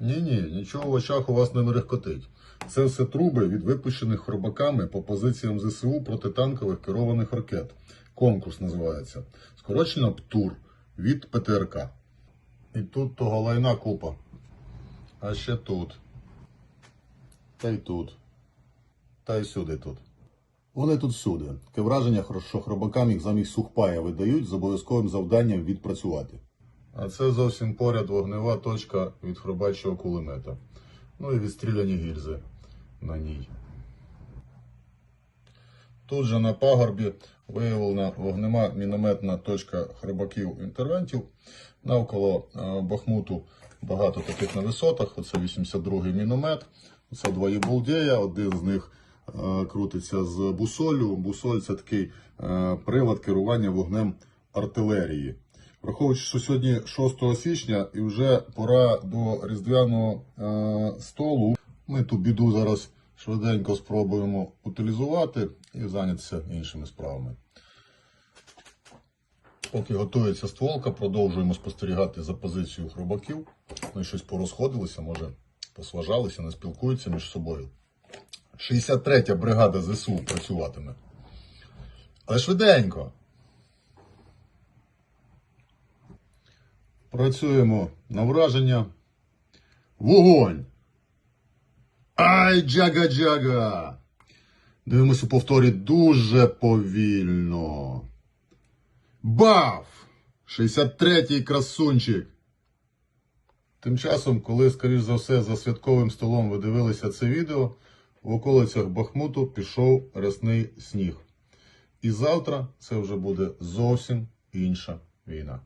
Ні, ні, нічого в очах у вас не мерехкотить. Це все труби від випущених хробаками по позиціям ЗСУ протитанкових керованих ракет. Конкурс називається. Скорочено ПТУР від ПТРК. І тут того лайна купа. А ще тут. Та й тут. Та й сюди тут. Вони тут всюди. Таке враження, що хробакам їх замість сухпая видають з обов'язковим завданням відпрацювати. А це зовсім поряд вогнева точка від хробачого кулемета. Ну і відстріляні гільзи на ній. Тут же на пагорбі виявлена вогнева мінометна точка хробаків-інтервентів. Навколо е, Бахмуту багато таких на висотах. Оце 82-й міномет. Це два єбулдєя. Один з них е, крутиться з бусолю. Бусоль це такий е, прилад керування вогнем артилерії. Враховуючи, що сьогодні 6 січня і вже пора до різдвяного е, столу, ми ту біду зараз швиденько спробуємо утилізувати і зайнятися іншими справами. Поки готується стволка, продовжуємо спостерігати за позицією хробаків. Вони щось порозходилися, може посважалися, не спілкуються між собою. 63-я бригада ЗСУ працюватиме. Але швиденько. Працюємо на враження. Вогонь! Ай, джага-джага! Дивимось у повторі дуже повільно. Баф! 63-й красунчик. Тим часом, коли, скоріш за все, за святковим столом ви дивилися це відео, в околицях Бахмуту пішов рясний сніг. І завтра це вже буде зовсім інша війна.